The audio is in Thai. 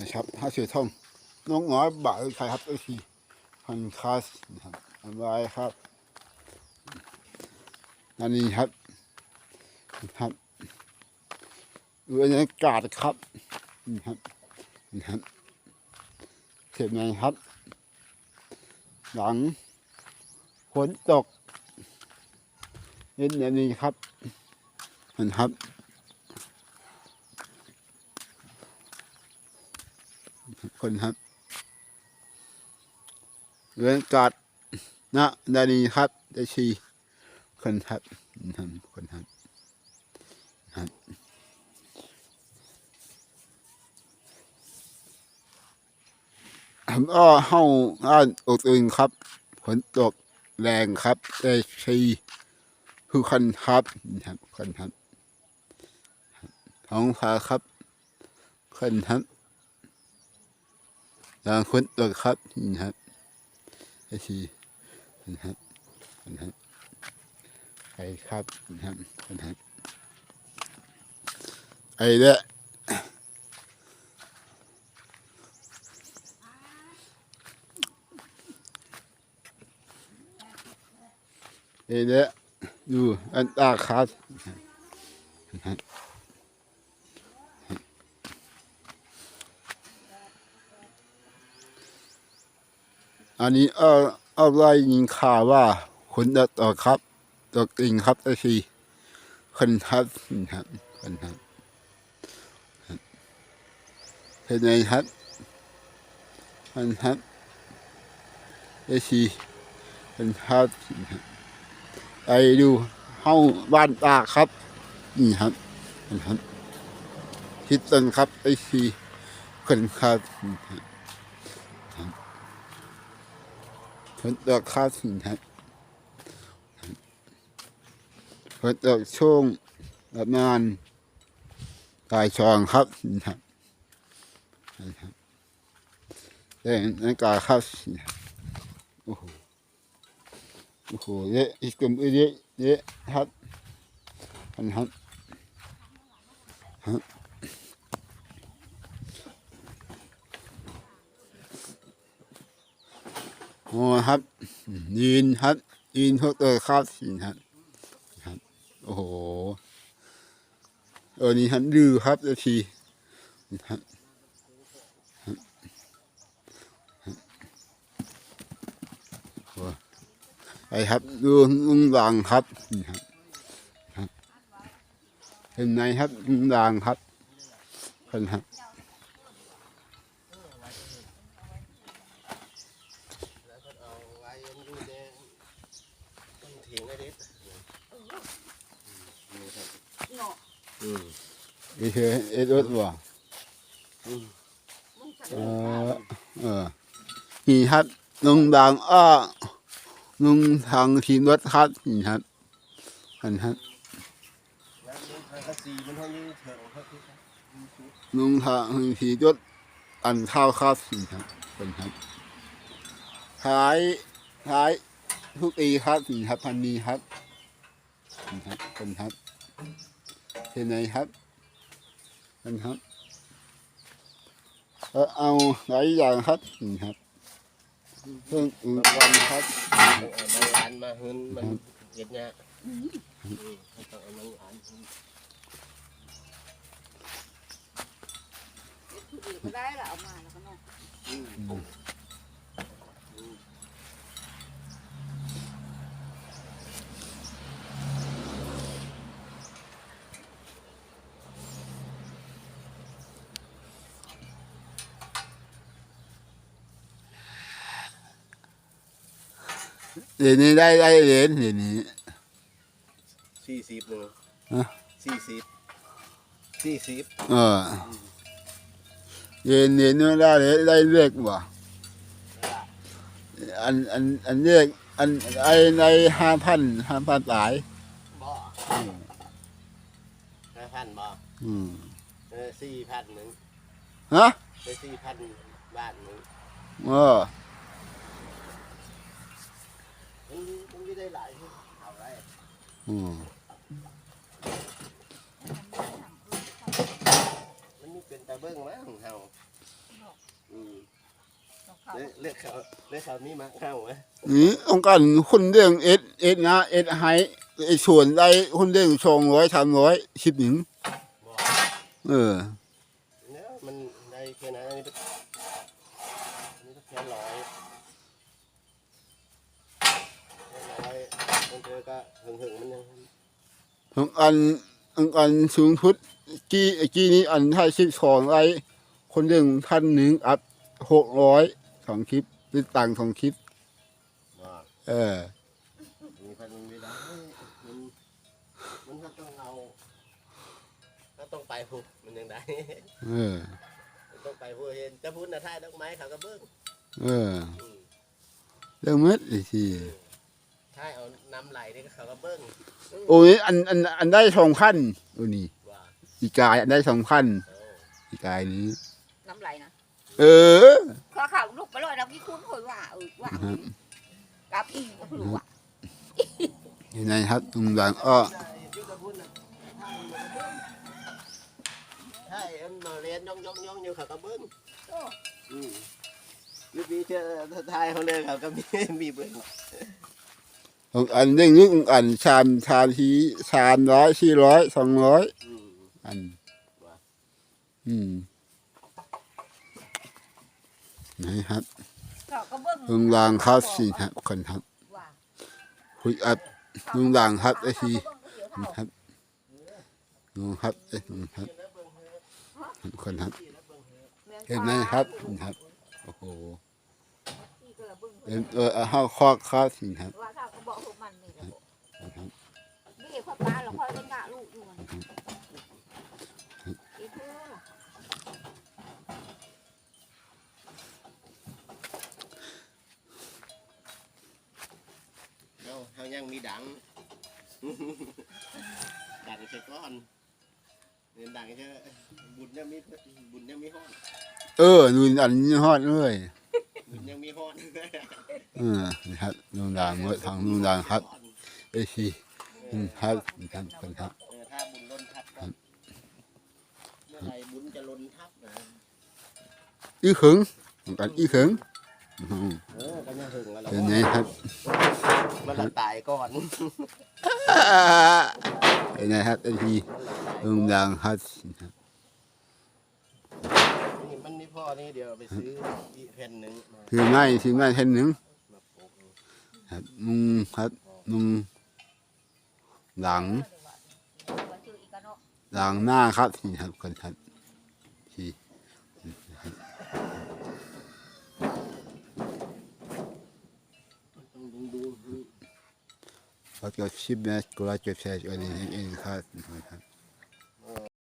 นะครับห้าเสือทองน้องน้อยบ่ายใครครับไอทีพันคาสนะครับอันไว้ครับอันนี้ครับครับบรรยากาศครับนี่ครับนี่ครับเห็นไหมครับ หลังฝนตกเย็นอย่างนี้ครับมันครับ คนครับเรื่องกัดนะดานีครับได้ชีคนครับครับคนครับครับผมอ้อเข้าอ่านอกอื่นครับฝนตกแรงครับได้ชีคือคนครับครับคนครับท้องฟ้าครับคนครับ ทางคนตัวครับนี่ครับไอทีนะครับนะครับไอครับนะครับนะครับไอเด้อไอเด้อดูอันตาครับ อันนี้เอาเอาไล่ยิงข่าวว่าคนจะต่อครับต่อจริงครับไอซีคนครับครับคนครับเป็นไงครับคนครับไอซีคนครับไปดูห้องบ้านตาครับนี่ครับคนครับคิดตันครับไอซีคนครับ ฝนตกข้าวสินครับฝนตกช่วงประมาณบ่ายสองครับนะครับนะครับแต่นาฬิกาข้าวสินครับโอ้โหโอ้โหเยอะอีกกลุ่มเยอะเยอะครับอันครับ ครับโอ้ครับ ยืนครับยืนพวกตัวข้าวสินครับครับ โอ้โหเออนี่ฮันดื้อครับนาทีครับไปครับดูลุงด่างครับนี่ครับเห็นไหมครับลุงด่างครับคนครับ เอาไว้ยังอยู่ในต้นเถีย งไอ้เด็ดเนาะอืมไอ้เฮเอ็ดรถว่ะมึงจะเออเออนี่ครับลุงด่างอ้อลุงทางทีมรถครับนี่ครับอันครับแล้วนี่ทางกระสีมันเท่านี้เถอะครับพี่ครับลุงทางทีมรถอันข้าวครับนี่ครับเป็นครับท้ายท้าย ทุกปีครับนี่ครับพันนี้ครับนี่ครับเป็นครับเห็นไหมครับเป็นครับเออเอาหลายอย่างครับนี่ครับเพิ่งอือวันครับเอาบางอันมาหืนมันเย็ดเนี่ยอืมต้องเอาบางอันหืนผู้อื่นก็ได้ละเอามาแล้วก็เนาะ เดี๋ยวนี้ได้ได้เหรียญเดี๋ยวนี้ สี่สิบหนึ่งฮะ สี่สิบสี่สิบเออเดี๋ยวนี้นี่ได้เหรียญได้เลขว่ะอันอันอันเลขอันไอในห้าพันห้าพันหลาย บ่ห้าพันบ่อืมเออสี่พันหนึ่งฮะ ไปสี่พันบาทหนึ่งเออ มันมันไม่ได้หลายที่เอาไรอืมมันมีเป็นตะเบิ้งมั้งเฮาอืมเขาเลือกเลือกเขาเลือกเขานี่มาเข้าไหมนี่องค์การคนเรื่องเอ็ดเอ็ดนะเอ็ดไฮไอ้ส่วนได้คนเรื่องสองร้อยสามร้อยสิบหนึ่งเออเนี่ยมันได้แค่นั้นอันนี้นี้ก็แค่ร้อยแค่ร้อยมันเจอ ก็หึงหึงๆมันยังของอันองค์การสูงสุดกี้ไอ้กี้นี้อันไทยสิบสองไรคนเรื่องท่านหนึ่งอัพหกร้อยสองคลิปหรือต่างสองคลิปบอกเออ มีพันมันไม่ได้มันมันก็ต้องเอาก็ต้องไปพูมันยังได้ เออ มันต้องไปพูเห็นจะพูดนะท่ายดอกไม้เขาก็เบิ้งเออ อืม เรื่องมัดไอ้ที ท่ายเอาน้ำไหลนี่ก็เขาก็เบิ้งโอ้ยอันอันอันได้สองพันโอ้นี่ว่าอีกายอันได้สองพันเอออีกายนี้ น้ำไหลนะเออข้าข่าวลูกไปเลยเราพี่คุ้นเคยว่าเออว่าเอาดิกับอีก็คือว่ายังไงครับตรงหลังอ้อใช่มันมาเรียนย่องย่องย่องอยู่เขาก็เบิ้งโอ้อืมลูกพี่เชื่อทายเขาเลยเขาก็มีมีเบิ้งข องอันเรื่องนี้ของอันชามชามทีชามร้อยสี่ร้อยสองร้อยอืมอันว่ะอืมนะครับก็ก็เบิ่งตรงหลังครับสิครับคนครับว่าคุยอัดลุงด่างครับไอ้ทีเขาก็เบิ่งเดี๋ยวเท่าครับลุงครับเอ้ยลุงครับคนครับเห็นไหมครับครับโอ้โห ที่ก็ละเบิ่งเอ็มเออเอาเข้าคอกครับสิครับว่าถ้าเขาบอกพวกมันนี่แหละบอกนะครับนี่พ่อป้าเราคอยเป็นกะลูกอยู่มันอีเพื่อเอาเขายังมีดัง ดังใช่ก้อนเงินดังใช่บุญยังมีบุญยังมีห้อนเออลุงอันนี้ฮอดเลยบุญ ยังมีห้อนเออนะครับลุงด่างเมื่อทางลุงด่างครับไอ้ทีครับครับคนครับเออถ้าบุญล้นทับก็เมื่อไหรบุญจะล้นทับนะอีขึงของกันอีขึงอืมเออก็ยังถึงแล้วเป็นไงครับมันละตายก่อนเป็นไงครับไอ้ทีลุงด่างครับนี่มันมี พ่อนี่เดี๋ยวไปซื้ออีกแผ่นหนึ่งมาคือไม้คือไม้แท่นหนึ่งมาปลูกครับมุงครับมุงหลังว่าชื่ออีกอะเนาะหลังหน้าครับนี่ครับคนครับที่ต้องดูดูพอจบชิปนะก็จะแชร์กันเองครับนะครับ